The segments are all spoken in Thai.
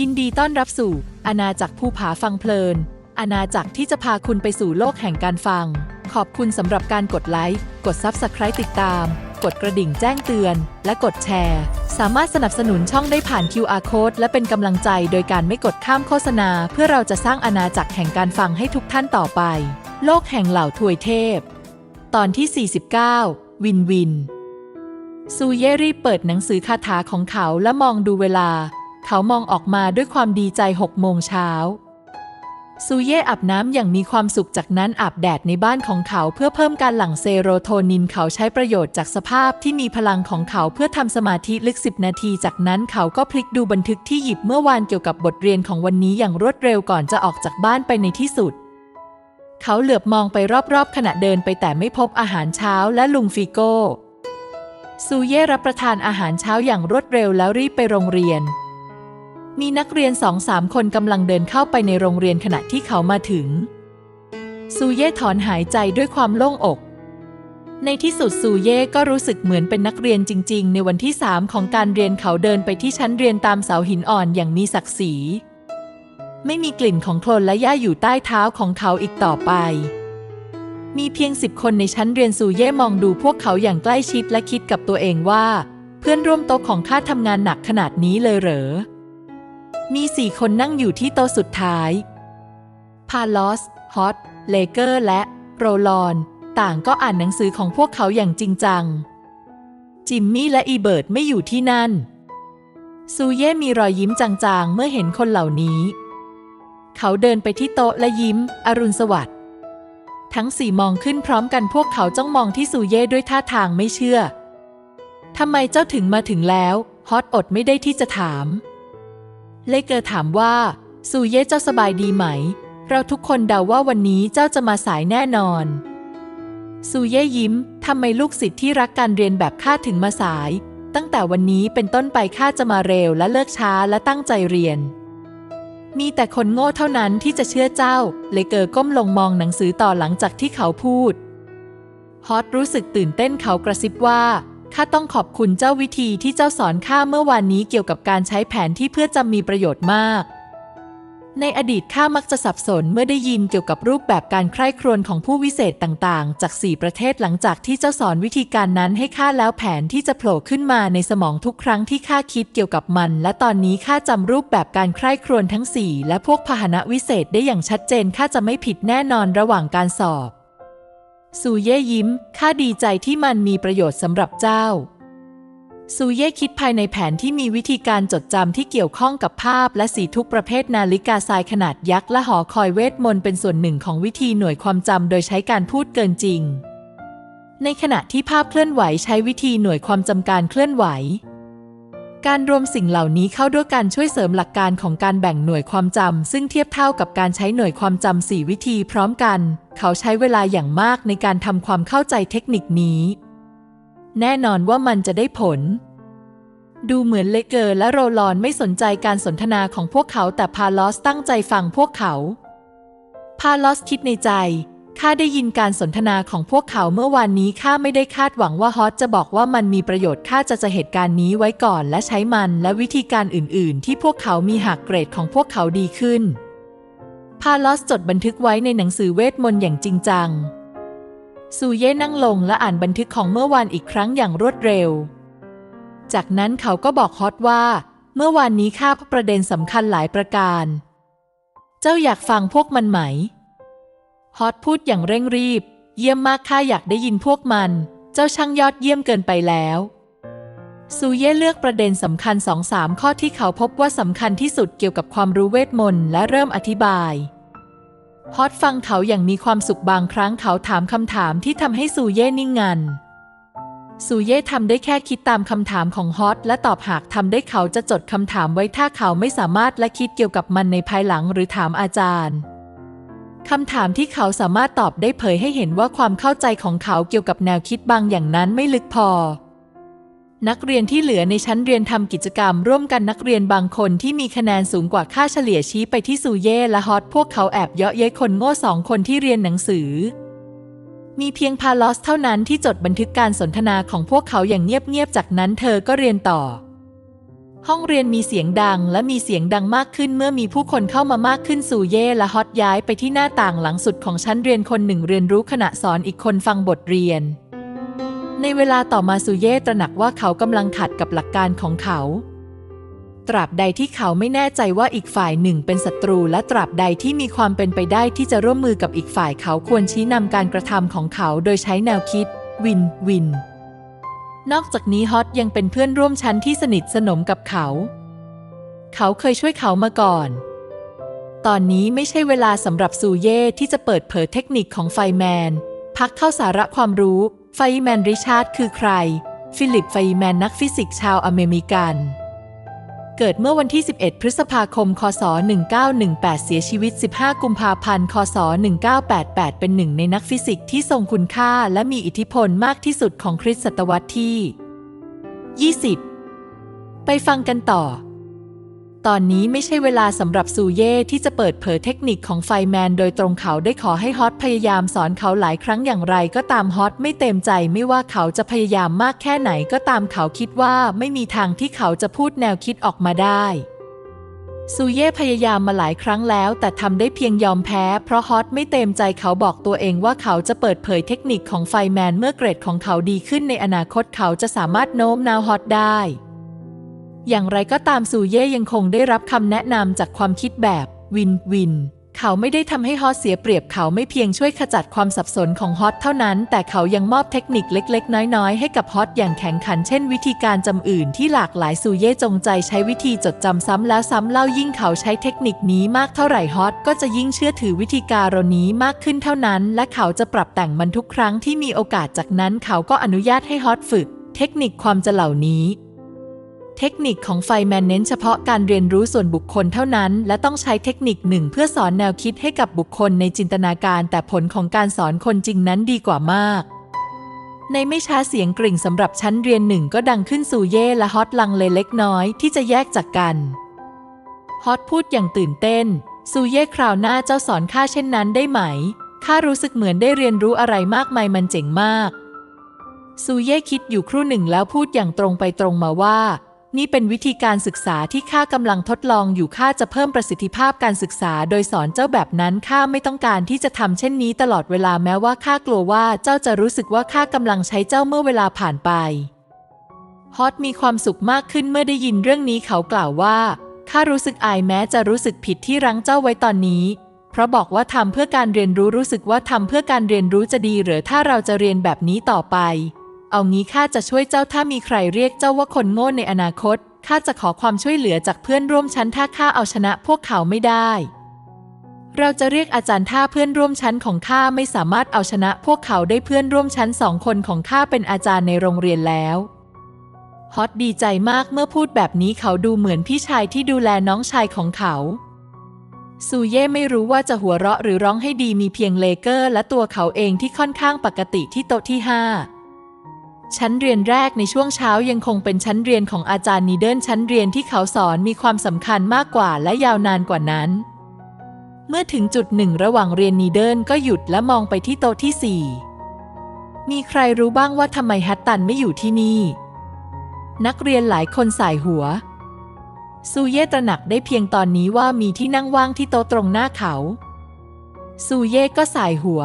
ยินดีต้อนรับสู่ อาณาจักรภูผาฟังเพลิน อาณาจักรที่จะพาคุณไปสู่โลกแห่งการฟัง ขอบคุณสำหรับการกดไลค์ กด Subscribe ติดตาม กดกระดิ่งแจ้งเตือน และกดแชร์ สามารถสนับสนุนช่องได้ผ่าน QR Code และเป็นกำลังใจโดยการไม่กดข้ามโฆษณา เพื่อเราจะสร้างอาณาจักรแห่งการฟังให้ทุกท่านต่อไป โลกแห่งเหล่าทวยเทพ ตอนที่ 49 วินวินซูเยรีเปิดหนังสือคาถาของเขาและมองดูเวลา เขามองออกมาด้วยความดีใจหกโมงเช้า ซูเย่อาบน้ำอย่างมีความสุขจากนั้นอาบแดดในบ้านของเขาเพื่อเพิ่มการหลั่งเซโรโทนินเขาใช้ประโยชน์จากสภาพที่มีพลังของเขาเพื่อทำสมาธิลึกสิบนาที จากนั้นเขาก็พลิกดูบันทึกที่หยิบเมื่อวานเกี่ยวกับบทเรียนของวันนี้อย่างรวดเร็วก่อนจะออกจากบ้านไปในที่สุดเขาเหลือบมองไปรอบๆ ขณะเดินไปแต่ไม่พบอาหารเช้าและลุงฟิโก้ซูเย่รับประทานอาหารเช้าอย่างรวดเร็วแล้วรีบไปโรงเรียน มีนักเรียนสองสามคนกำลังเดินเข้าไปในโรงเรียนขณะที่เขามาถึง ซูเย่ถอนหายใจด้วยความโล่งอก ในที่สุดซูเย่ก็รู้สึกเหมือนเป็นนักเรียนจริง ๆ ในวันที่สามของการเรียนเขาเดินไปที่ชั้นเรียนตามเสาหินอ่อนอย่างมีศักดิ์ศรี ไม่มีกลิ่นของโคลนและหญ้าอยู่ใต้เท้าของเขาอีกต่อไป มีเพียงสิบคนในชั้นเรียนซูเย่มองดูพวกเขาอย่างใกล้ชิดและคิดกับตัวเองว่า เพื่อนร่วมโต๊ะของข้าทำงานหนักขนาดนี้เลยเหรอ มีสี่คนนั่งอยู่ที่โต๊ะสุดท้าย พาลอส ฮอต เลเกอร์ และโรลอน ต่างก็อ่านหนังสือของพวกเขาอย่างจริงจัง จิมมี่และอีเบิร์ดไม่อยู่ที่นั่น ซูเย่มีรอยยิ้มจางๆ เมื่อเห็นคนเหล่านี้ เขาเดินไปที่โต๊ะและยิ้ม อรุณสวัสดิ์ทั้งสี่มองขึ้นพร้อมกันพวกเขาจ้องมองที่ซูเย่ด้วยท่าทางไม่เชื่อทำไมเจ้าถึงมาถึงแล้ว ฮอตอดไม่ได้ที่จะถาม เลเกอร์ถามว่าซูเย่เจ้าสบายดีไหม เราทุกคนเดาว่าวันนี้เจ้าจะมาสายแน่นอนซูเย่ยิ้มทำไมลูกศิษย์ที่รักการเรียนแบบข้าถึงมาสาย ตั้งแต่วันนี้เป็นต้นไปข้าจะมาเร็วและเลิกช้าและตั้งใจเรียน มีแต่คนโง่เท่านั้นที่จะเชื่อเจ้า เลเกอร์ก้มลงมองหนังสือต่อหลังจากที่เขาพูด ฮอตรู้สึกตื่นเต้นเขากระซิบว่า ข้าต้องขอบคุณเจ้าวิธีที่เจ้าสอนข้าเมื่อวานนี้เกี่ยวกับการใช้แผนที่เพื่อจำมีประโยชน์มาก ในอดีตข้ามักจะสับสนเมื่อได้ยินเกี่ยวกับรูปแบบการใคร่ครวญของผู้วิเศษต่างๆ จากสี่ประเทศหลังจากที่เจ้าสอนวิธีการนั้นให้ข้าแล้วแผนที่จะโผล่ขึ้นมาในสมองทุกครั้งที่ข้าคิดเกี่ยวกับมัน และตอนนี้ข้าจำรูปแบบการใคร่ครวญทั้งสี่และพวกพาหนะวิเศษได้อย่างชัดเจนข้าจะไม่ผิดแน่นอนระหว่างการสอบ ซูเย่ยิ้ม ข้าดีใจที่มันมีประโยชน์สำหรับเจ้า ซูเย่คิดภายในแผนที่มีวิธีการจดจำที่เกี่ยวข้องกับภาพและสีทุกประเภทนาฬิกาทรายขนาดยักษ์และหอคอยเวทมนต์เป็นส่วนหนึ่งของวิธีหน่วยความจำโดยใช้การพูดเกินจริง ในขณะที่ภาพเคลื่อนไหวใช้วิธีหน่วยความจำการเคลื่อนไหว การรวมสิ่งเหล่านี้เข้าด้วยการช่วยเสริมหลักการของการแบ่งหน่วยความจำซึ่งเทียบเท่ากับการใช้หน่วยความจำสี่วิธีพร้อมกัน เขาใช้เวลาอย่างมากในการทำความเข้าใจเทคนิคนี้ แน่นอนว่ามันจะได้ผล ดูเหมือนเลเกอร์และโรลอนไม่สนใจการสนทนาของพวกเขาแต่พาลอสตั้งใจฟังพวกเขา พาลอสคิดในใจ ข้าได้ยินการสนทนาของพวกเขาเมื่อวานนี้ข้าไม่ได้คาดหวังว่าฮอตจะบอกว่ามันมีประโยชน์ข้าจะจะเหตุการณ์นี้ไว้ก่อนและใช้มันและวิธีการอื่น ๆ ที่พวกเขามีหากเกรดของพวกเขาดีขึ้น พาลอสจดบันทึกไว้ในหนังสือเวทมนต์อย่างจริงจัง ซูเย่นั่งลงและอ่านบันทึกของเมื่อวานอีกครั้งอย่างรวดเร็ว จากนั้นเขาก็บอกฮอตว่า เมื่อวานนี้ข้าพบประเด็นสำคัญหลายประการ เจ้าอยากฟังพวกมันไหม ฮอตพูดอย่างเร่งรีบ เยี่ยมมากข้าอยากได้ยินพวกมัน เจ้าช่างยอดเยี่ยมเกินไปแล้วซูเย่เลือกประเด็นสำคัญสองสามข้อที่เขาพบว่าสำคัญที่สุดเกี่ยวกับความรู้เวทมนต์และเริ่มอธิบาย ฮอตฟังเขาอย่างมีความสุขบางครั้งเขาถามคำถามที่ทำให้ซูเย่นิ่งงันซูเย่ทำได้แค่คิดตามคำถามของฮอตและตอบหากทำได้เขาจะจดคำถามไว้ถ้าเขาไม่สามารถและคิดเกี่ยวกับมันในภายหลังหรือถามอาจารย์ คำถามที่เขาสามารถตอบได้เผยให้เห็นว่าความเข้าใจของเขาเกี่ยวกับแนวคิดบางอย่างนั้นไม่ลึกพอ นักเรียนที่เหลือในชั้นเรียนทำกิจกรรม ร่วมกันนักเรียนบางคนที่มีคะแนนสูงกว่าค่าเฉลี่ยชี้ไปที่ซูเย่และฮอตพวกเขาแอบเยาะเย้ยคนโง่สองคนที่เรียนหนังสือ มีเพียงพาลอสเท่านั้นที่จดบันทึกการสนทนาของพวกเขาอย่างเงียบๆจากนั้นเธอก็เรียนต่อ ห้องเรียนมีเสียงดังและมีเสียงดังมากขึ้นเมื่อมีผู้คนเข้ามามากขึ้นสู่เย่และฮอตย้ายไปที่หน้าต่างหลังสุดของชั้นเรียนคนหนึ่งเรียนรู้ขณะสอนอีกคนฟังบทเรียน ในเวลาต่อมาซูเย่ตระหนักว่าเขากำลังขัดกับหลักการของเขา ตราบใดที่เขาไม่แน่ใจว่าอีกฝ่ายหนึ่งเป็นศัตรู และตราบใดที่มีความเป็นไปได้ที่จะร่วมมือกับอีกฝ่ายเขาควรชี้นำการกระทำของเขาโดยใช้แนวคิด วินวิน นอกจากนี้ฮอตยังเป็นเพื่อนร่วมชั้นที่สนิทสนมกับเขา เขาเคยช่วยเขามาก่อน ตอนนี้ไม่ใช่เวลาสำหรับซูเย่ที่จะเปิดเผยเทคนิคของไฟแมน พักเข้าสาระความรู้ ไฟแมนริชาร์ดคือใคร ฟิลิปไฟแมนนักฟิสิกส์ชาวอเมริกัน เกิดเมื่อวันที่ 11 พฤษภาคม คศ 1918 เสียชีวิต 15 กุมภาพันธ์ คศ 1988 เป็นหนึ่งในนักฟิสิกส์ที่ทรงคุณค่าและมีอิทธิพลมากที่สุดของคริสตศตวรรษที่ 20 ไปฟังกันต่อ ตอนนี้ไม่ใช่เวลาสำหรับซูเย่ที่จะเปิดเผยเทคนิคของไฟแมน โดยตรงเขาได้ขอให้ฮอตพยายามสอนเขาหลายครั้งอย่างไร ก็ตามฮอตไม่เต็มใจ ไม่ว่าเขาจะพยายามมากแค่ไหนก็ตามเขาคิดว่าไม่มีทางที่เขาจะพูดแนวคิดออกมาได้ซูเย่พยายามมาหลายครั้งแล้ว แต่ทำได้เพียงยอมแพ้ เพราะฮอตไม่เต็มใจเขาบอกตัวเองว่าเขาจะเปิดเผยเทคนิคของไฟแมน เมื่อเกรดของเขาดีขึ้นในอนาคตเขาจะสามารถโน้มน้าวฮอตได้ อย่างไรก็ตามซูเย่ยังคงได้รับคำแนะนำจากความคิดแบบวินวิน เขาไม่ได้ทำให้ฮอตเสียเปรียบเขาไม่เพียงช่วยขจัดความสับสนของฮอตเท่านั้น แต่เขายังมอบเทคนิคเล็ก ๆ น้อย ๆ ให้กับฮอตอย่างแข็งขัน เช่นวิธีการจำอื่นที่หลากหลายซูเย่จงใจใช้วิธีจดจำซ้ำแล้วซ้ำเล่ายิ่งเขาใช้เทคนิคนี้มากเท่าไหร่ฮอตก็จะยิ่งเชื่อถือวิธีการเหล่านี้มากขึ้นเท่านั้น และเขาจะปรับแต่งมันทุกครั้งที่มีโอกาสจากนั้น เขาก็อนุญาตให้ฮอตฝึก เทคนิคความจะเหล่านี้ เทคนิคของไฟแมนเน้นเฉพาะการเรียนรู้ส่วนบุคคลเท่านั้น และต้องใช้เทคนิคหนึ่งเพื่อสอนแนวคิดให้กับบุคคลในจินตนาการ แต่ผลของการสอนคนจริงนั้นดีกว่ามาก ในไม่ช้าเสียงกริ่งสำหรับชั้นเรียนหนึ่งก็ดังขึ้นสู่เย่และฮอตลังเลเล็กน้อยที่จะแยกจากกันฮอตพูดอย่างตื่นเต้นซูเย่คราวหน้าเจ้าสอนข้าเช่นนั้นได้ไหมข้ารู้สึกเหมือนได้เรียนรู้อะไรมากมายมันเจ๋งมากซูเย่คิดอยู่ครู่หนึ่งแล้วพูดอย่างตรงไปตรงมาว่า นี่เป็นวิธีการศึกษาที่ข้ากำลังทดลองอยู่ข้าจะเพิ่มประสิทธิภาพการศึกษา โดยสอนเจ้าแบบนั้นข้าไม่ต้องการที่จะทำเช่นนี้ตลอดเวลาแม้ว่าข้ากลัวว่าเจ้าจะรู้สึกว่าข้ากำลังใช้เจ้าเมื่อเวลาผ่านไป ฮอตมีความสุขมากขึ้นเมื่อได้ยินเรื่องนี้เขากล่าวว่าข้ารู้สึกอายแม้จะรู้สึกผิดที่รั้งเจ้าไว้ตอนนี้ เพราะบอกว่าทำเพื่อการเรียนรู้รู้สึกว่าทำเพื่อการเรียนรู้จะดีหรือถ้าเราจะเรียนแบบนี้ต่อไป เอางี้ข้าจะช่วยเจ้าถ้ามีใครเรียกเจ้าว่าคนโง่ในอนาคตข้าจะขอความช่วยเหลือจากเพื่อนร่วมชั้นถ้าข้าเอาชนะพวกเขาไม่ได้ เราจะเรียกอาจารย์ถ้าเพื่อนร่วมชั้นของข้าไม่สามารถเอาชนะพวกเขาได้เพื่อนร่วมชั้นสองคนของข้าเป็นอาจารย์ในโรงเรียนแล้วฮอตดีใจมากเมื่อพูดแบบนี้เขาดูเหมือนพี่ชายที่ดูแลน้องชายของเขาซูเย่ไม่รู้ว่าจะหัวเราะหรือร้องให้ดีมีเพียงเลเกอร์และตัวเขาเองที่ค่อนข้างปกติที่โต๊ะที่ห้า ชั้นเรียนแรกในช่วงเช้ายังคงเป็นชั้นเรียนของอาจารย์นีเดิลชั้นเรียนที่เขาสอนมีความสำคัญมากกว่าและยาวนานกว่านั้น เมื่อถึงจุดหนึ่งระหว่างเรียนนีเดิลก็หยุดและมองไปที่โต๊ะที่สี่มีใครรู้บ้างว่าทำไมฮัตตันไม่อยู่ที่นี่ นักเรียนหลายคนสายหัว ซูเย่ตระหนักได้เพียงตอนนี้ว่ามีที่นั่งว่างที่โต๊ะตรงหน้าเขา ซูเย่ก็สายหัว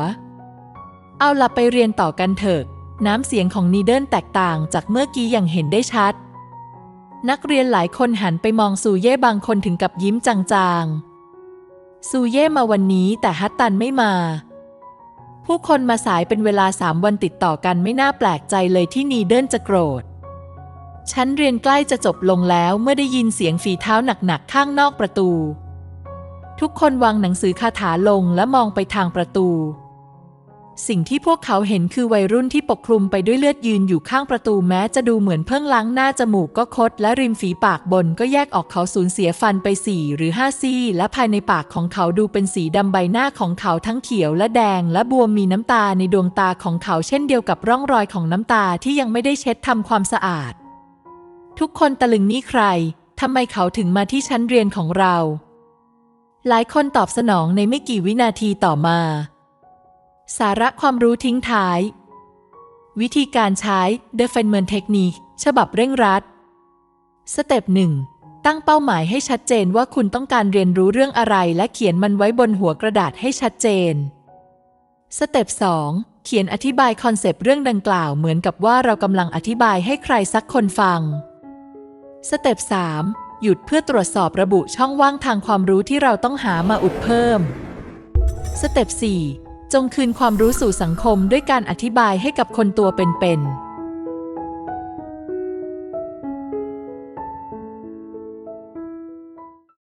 เอาล่ะไปเรียนต่อกันเถอะ น้ำเสียงของนีเดิลแตกต่างจากเมื่อกี้อย่างเห็นได้ชัด นักเรียนหลายคนหันไปมองซูเย่บางคนถึงกับยิ้มจางๆ ซูเย่มาวันนี้แต่ฮัตตันไม่มา ผู้คนมาสายเป็นเวลาสามวันติดต่อกันไม่น่าแปลกใจเลยที่นีเดิลจะโกรธชั้นเรียนใกล้จะจบลงแล้วเมื่อได้ยินเสียงฝีเท้าหนักๆข้างนอกประตู ทุกคนวางหนังสือคาถาลงและมองไปทางประตู สิ่งที่พวกเขาเห็นคือวัยรุ่นที่ปกคลุมไปด้วยเลือดยืนอยู่ข้างประตูแม้จะดูเหมือนเพิ่งล้างหน้าจมูกก็คด และริมฝีปากบนก็แยกออกเขาสูญเสียฟันไปสี่หรือห้าซี่ และภายในปากของเขาดูเป็นสีดำใบหน้าของเขาทั้งเขียวและแดง และบวมมีน้ำตาในดวงตาของเขาเช่นเดียวกับร่องรอยของน้ำตาที่ยังไม่ได้เช็ดทำความสะอาด ทุกคนตะลึงนี่ใครทำไมเขาถึงมาที่ชั้นเรียนของเรา หลายคนตอบสนองในไม่กี่วินาทีต่อมา สาระความรู้ทิ้งท้าย วิธีการใช้ Definement Technique ฉบับเร่งรัด สเต็ปหนึ่งตั้งเป้าหมายให้ชัดเจนว่าคุณต้องการเรียนรู้เรื่องอะไรและเขียนมันไว้บนหัวกระดาษให้ชัดเจน สเต็ป2เขียนอธิบายคอนเซปต์เรื่องดังกล่าวเหมือนกับว่าเรากำลังอธิบายให้ใครสักคนฟัง สเต็ป3หยุดเพื่อตรวจสอบระบุช่องว่างทางความรู้ที่เราต้องหามาอุดเพิ่ม สเต็ป4 จงคืนความรู้สู่สังคมด้วยการอธิบายให้กับคนตัวเป็นๆ